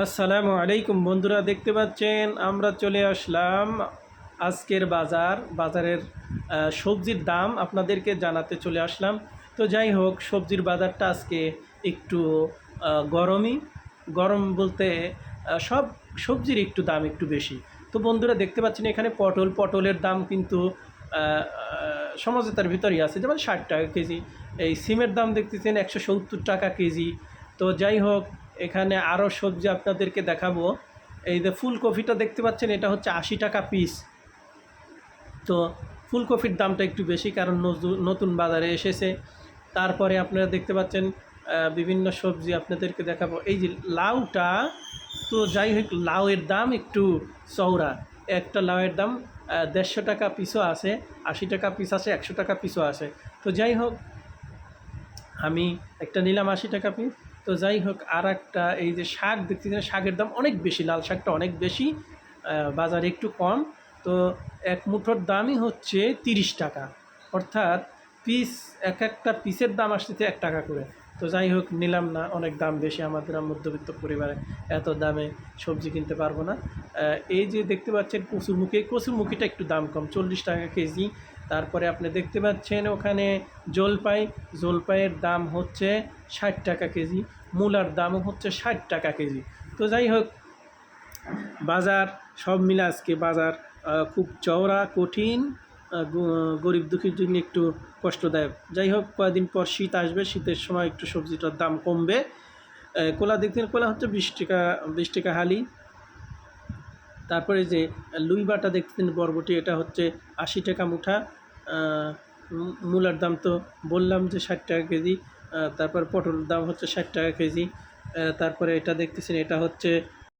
আসসালামু আলাইকুম বন্ধুরা, দেখতে পাচ্ছেন, আমরা চলে আসলাম আজকের বাজার, বাজারের সবজির দাম আপনাদেরকে জানাতে চলে আসলাম। তো যাই হোক, সবজির বাজারটা আজকে একটু গরমই। গরম বলতে সব সবজির একটু দাম একটু বেশি। তো বন্ধুরা, দেখতে পাচ্ছেন এখানে পটল, পটলের দাম কিন্তু সমঝোতার ভিতরেই আছে। যেমন ষাট টাকা কেজি, এই সিমের দাম দেখতেছেন একশো সত্তর টাকা কেজি। তো যাই হোক এখানে আরও সবজি আপনাদেরকে দেখাবো। এই যে ফুলকপিটা দেখতে পাচ্ছেন, এটা হচ্ছে আশি টাকা পিস তো ফুলকপির দামটা একটু বেশি কারণ নতুন বাজারে এসেছে। তারপরে আপনারা দেখতে পাচ্ছেন বিভিন্ন সবজি আপনাদেরকে দেখাবো। এই যে লাউটা, তো যাই হোক, লাউয়ের দাম একটু চওড়া। একটা লাউয়ের দাম দেড়শো টাকা পিসও আছে, আশি টাকা পিস আছে, একশো টাকা পিসও আছে। তো যাই হোক, আমি একটা নিলাম আশি টাকা পিস তো যাই হোক আর একটা এই যে শাক দেখতেছেন শাকের দাম অনেক বেশি, লাল শাকটা অনেক বেশি বাজারে একটু কম। তো এক মুঠোর দামই হচ্ছে তিরিশ টাকা। অর্থাৎ পিস এক একটা পিসের দাম আসতেছে এক টাকা করে। তো যাই হোক, নিলাম না অনেক দাম বেশি আমাদের মধ্যবিত্ত পরিবারে। এত দামে সবজি কিনতে পারব না। এই যে দেখতে পাচ্ছেন কচুরমুখী কচুরমুখীটা একটু দাম কম, চল্লিশ টাকা কেজি। তারপরে আপনি দেখতে পাচ্ছেন ওখানে জলপাই, জলপাইয়ের দাম হচ্ছে ষাট টাকা কেজি, মূলার দামও হচ্ছে ষাট টাকা কেজি। তো যাই হোক, বাজার সব মিলে আজকে বাজার খুব চওড়া, কঠিন। গরিব দুঃখীর জন্য একটু কষ্টদায়ক। যাই হোক, কয়েকদিন পর শীত আসবে, শীতের সময় একটু সবজিটার দাম কমবে। কোলা দেখতেন কোলা হচ্ছে বিশ টাকা বিশ টাকা হালি। তারপরে যে লুই বাটা দেখতেন বরবটি, এটা হচ্ছে আশি টাকা মুঠা। মূলার দাম তো বললাম যে ষাট টাকা কেজি। তারপর পটলের দাম হচ্ছে ষাট টাকা কেজি। তারপরে এটা দেখতেছেন, এটা হচ্ছে